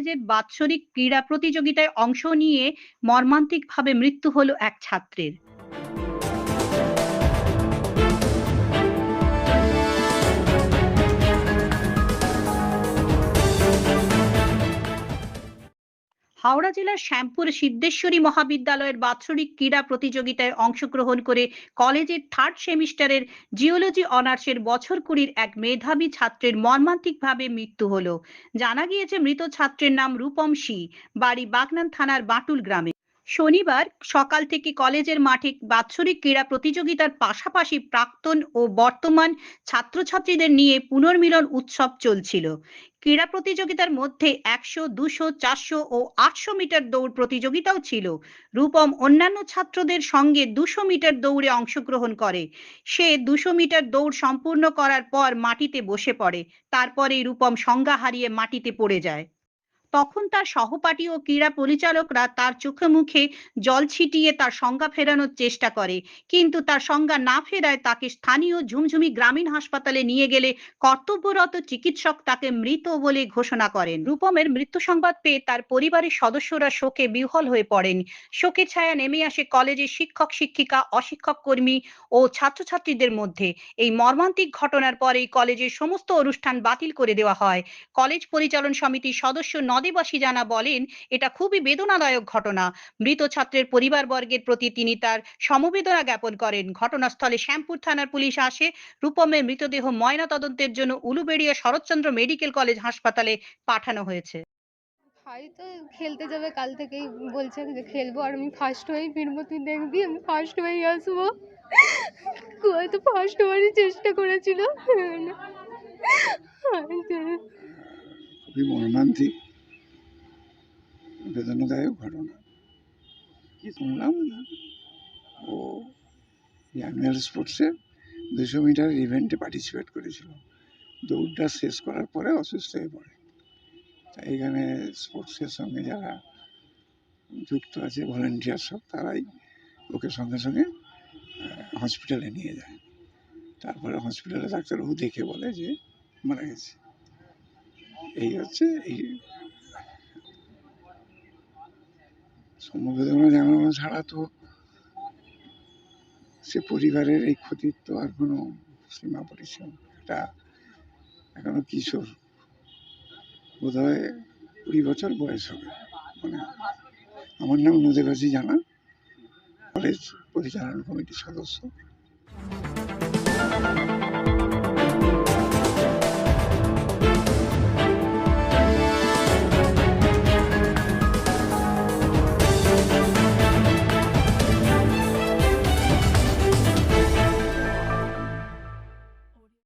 কলেজের বাৎসরিক ক্রীড়া প্রতিযোগিতায় অংশ নিয়ে মর্মান্তিকভাবে মৃত্যু হলো এক ছাত্রের। হাওড়া জেলার শ্যামপুর সিদ্ধেশ্বরী মহাবিদ্যালয়ের বাৎসরিক ক্রীড়া প্রতিযোগিতায় অংশগ্রহণ করে কলেজের থার্ড সেমিস্টারের জিওলজি অনার্সের বছর কুড়ির এক মেধাবী ছাত্রের মর্মান্তিকভাবে মৃত্যু হলো। জানা গিয়েছে মৃত ছাত্রের নাম রূপম সি বাড়ি বাগনান থানার বাটুল গ্রামে। শনিবার সকাল থেকে কলেজের মাঠে বাৎসরিক ক্রীড়া প্রতিযোগিতার পাশাপাশি প্রাক্তন ও বর্তমান ছাত্রছাত্রীদের নিয়ে পুনর্মিলন উৎসব চলছিল। ক্রীড়া প্রতিযোগিতার মধ্যে একশো, দুশো, চারশো ও আটশো মিটার দৌড় প্রতিযোগিতাও ছিল। রূপম অন্যান্য ছাত্রদের সঙ্গে দুশো মিটার দৌড়ে অংশগ্রহণ করে। সে দুশো মিটার দৌড় সম্পূর্ণ করার পর মাটিতে বসে পড়ে। তারপরেই রূপম সংজ্ঞা হারিয়ে মাটিতে পড়ে যায়। তখন তার সহপাঠী ও ক্রীড়া পরিচালকরা তার চোখে মুখে জল ছিটিয়ে তার সংজ্ঞা ফেরানোর চেষ্টা করে। কিন্তু তার সংজ্ঞা না ফেরায় তাকে স্থানীয় ঝুমঝুমি গ্রামীণ হাসপাতালে নিয়ে গেলে কর্তব্যরত চিকিৎসক তাকে মৃত বলে ঘোষণা করেন। রূপমের মৃত্যু সংবাদ পেয়ে তার পরিবারের সদস্যরা শোকে বিহ্বল হয়ে পড়েন। শোকের ছায়া নেমে আসে কলেজের শিক্ষক, শিক্ষিকা, অশিক্ষক কর্মী ও ছাত্রছাত্রীদের মধ্যে। এই মর্মান্তিক ঘটনার পরেই কলেজের সমস্ত অনুষ্ঠান বাতিল করে দেওয়া হয়। কলেজ পরিচালন সমিতির সদস্য নদেবাসী জানা বলেন এটা খুবই বেদনাদায়ক ঘটনা। মৃত ছাত্রের পরিবারবর্গের প্রতি তিনি তার সমবেদনা জ্ঞাপন করেন। ঘটনাস্থলে শ্যামপুর থানার পুলিশ আসে। রূপমের মৃতদেহ ময়না তদন্তের জন্য উলুবেড়িয়া শরৎচন্দ্র মেডিকেল কলেজ হাসপাতালে পাঠানো হয়েছে। ভাই তো খেলতে যাবে কাল থেকেই বলছে যে খেলব আর আমি ফার্স্ট হয়েই ফিরবো তুই দেখবি আমি ফার্স্ট হয়েই আসব। হয়তো ফার্স্ট হওয়ারই চেষ্টা করেছিল। মর্মান্তিক। বেদনাদায়ক ঘটনা কি শুনলাম ও অ্যানুয়াল স্পোর্টসে দুশো মিটার ইভেন্টে পার্টিসিপেট করেছিল। দৌড়টা শেষ করার পরে অসুস্থ হয়ে পড়ে। তাই এখানে স্পোর্টসের সঙ্গে যারা যুক্ত আছে ভলেন্টিয়ার সব তারাই ওকে সঙ্গে সঙ্গে হসপিটালে নিয়ে যায়। তারপরে হসপিটালে ডাক্তারবাবু দেখে বলে যে মারা গেছে। এই হচ্ছে এই সমবেদনা জানানো ছাড়া তো সে পরিবারের এই ক্ষতির তো আর কোনো সীমা পরিসীমা এটা এখনও কিশোর। বোধ হয় কুড়ি বছর বয়স হবে। মানে আমার নাম নদেবাসী জানা। কলেজ পরিচালনা কমিটির সদস্য।